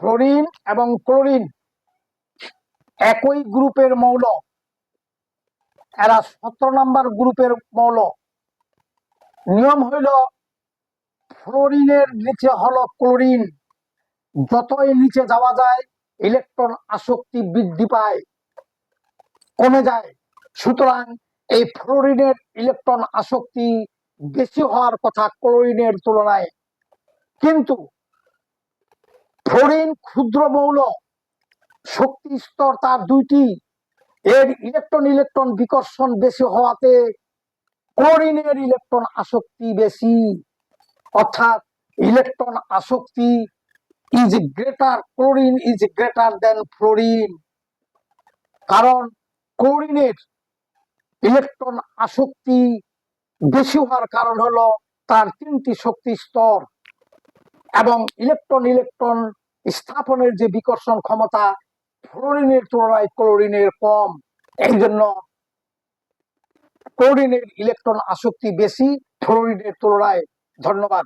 Fluorine এবং chlorine একই গ্রুপের মৌল। এরা সতেরো নম্বর গ্রুপের মৌল। নিয়ম হইল, ফ্লোরিনের নিচে হলো ক্লোরিন। যতই নিচে যাওয়া যায়, ইলেকট্রন আসক্তি বৃদ্ধি পায়, কমে যায়। সুতরাং এই ফ্লোরিনের ইলেকট্রন আসক্তি বেশি হওয়ার কথা ক্লোরিনের তুলনায়। কিন্তু ক্ষুদ্র মৌল, শক্তি স্তর তার দুইটি। এর ইলেকট্রন ইলেকট্রন বিকর্ষণ বেশি হওয়াতে ক্লোরিনের ইলেকট্রন আসক্তি বেশি। অর্থাৎ ইলেকট্রন আসক্তি is greater chlorine is greater than fluorine কারণ ক্লোরিনের ইলেকট্রন আসক্তি বেশি হওয়ার কারণ হলো তার তিনটি শক্তি স্তর এবং ইলেকট্রন ইলেকট্রন স্থাপনের যে বিকর্ষণ ক্ষমতা, ফ্লোরিনের তুলনায় ক্লোরিনের কম। এই জন্য ক্লোরিনের ইলেকট্রন আসক্তি বেশি, ফ্লোরিনের তুলনায় ধন্যবাদ।